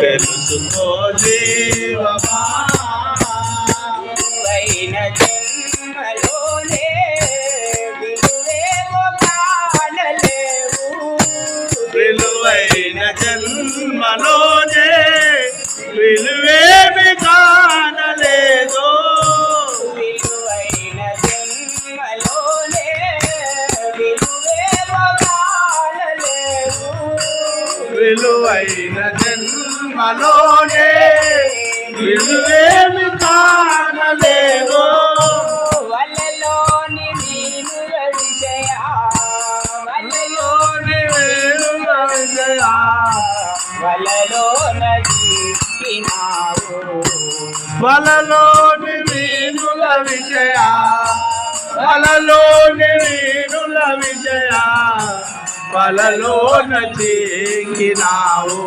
తెలుసుకో జీవమా. వైన జన్మలోనే విలువేమో కానలేవు. విలువైన విలువైన జన్మలోనే విలువేమి కానలేదు. వలలోని నీనుల విషయ వలలోని వేణుల విజయ వలలోన జీవినావు వలలోని వీణుల విజయ వలలోని వీణుల విజయ వలలోన చీకినావు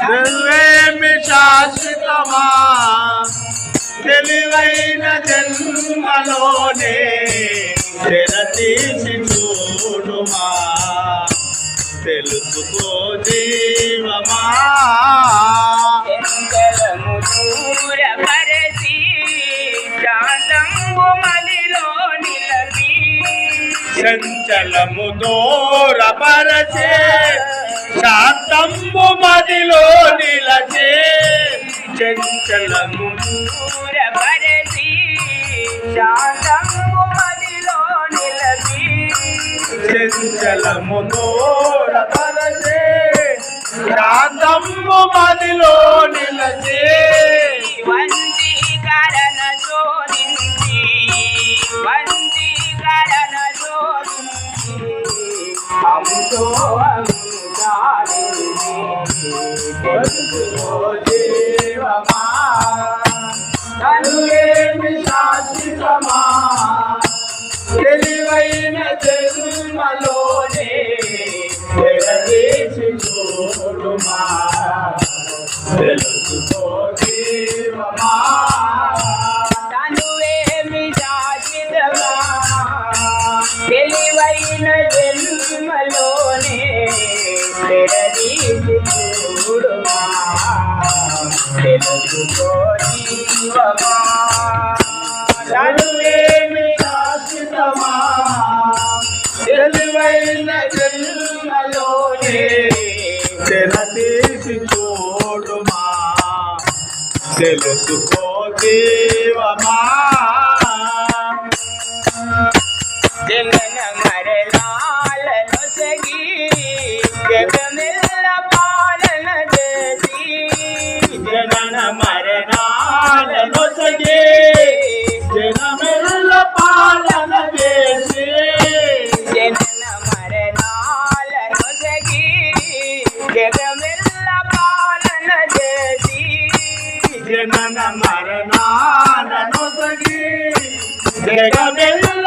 కనువేమి శాశ్వతమా తెలివైన జన్మలోనే తెరతీసి చూడుమా తెలుసుకో జీవమా. చంచలము దూరపరచే శాంతంబు మదిలో నిలచే. చంచలము దూరపరచి శాంతంబు మదిలో నిలపి చంచలము దూరపరచే శాంతంబు మదిలో నిలచే వంశీకరణ శోధించి వంశీకరణ శోధించి అముతో జీవమా కనులేమి శాశ్వతమా తెలివైన జన్మలోనే తెరవేసి చూడుమా తెలుసుకో జీవమా తనువేమి శాశ్వతమా తెలివైన జన్మలోనే తెరదీసి చూడుమా తెలుసుకో జీవమా తనువేమి శాశ్వతమా తెలివైన జన్మలోనే తెరతీసి చూడుమా తెలుసుకో జీవమా ಮರನಾನೊಸಗಿ ಜಗವೆಲ್ಲ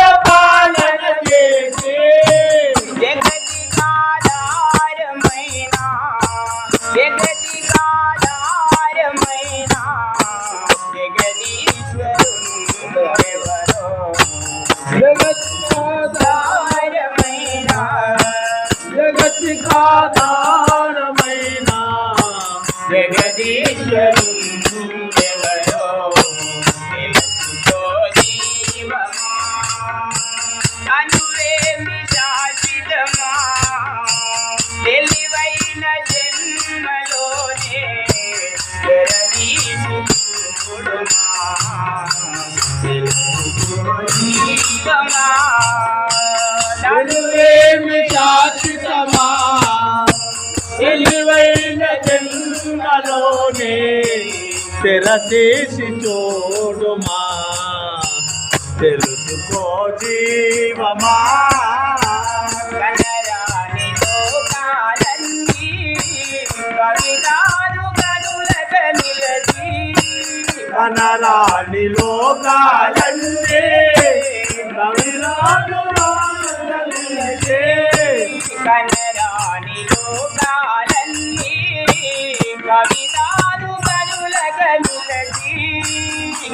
తెర తెరచేసి చూడుమా. తెలుసుకో జీవమా. అనరాని లోకాలన్నీ కవిరాజు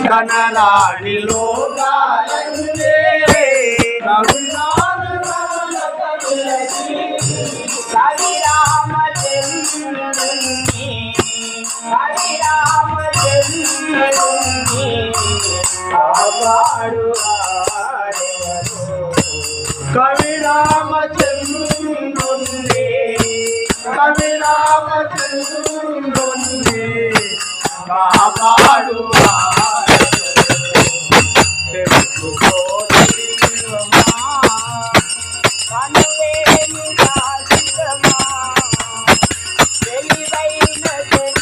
కనరాని లోకాలన్నీ కవిరాజు రాజులే. కవిరామచంద్రుని కవిరామచంద్రుని కాపాడు కవి రామచంద్రుని కవి రామచంద్రుని కాపాడువా ಕೈ ನಗೆ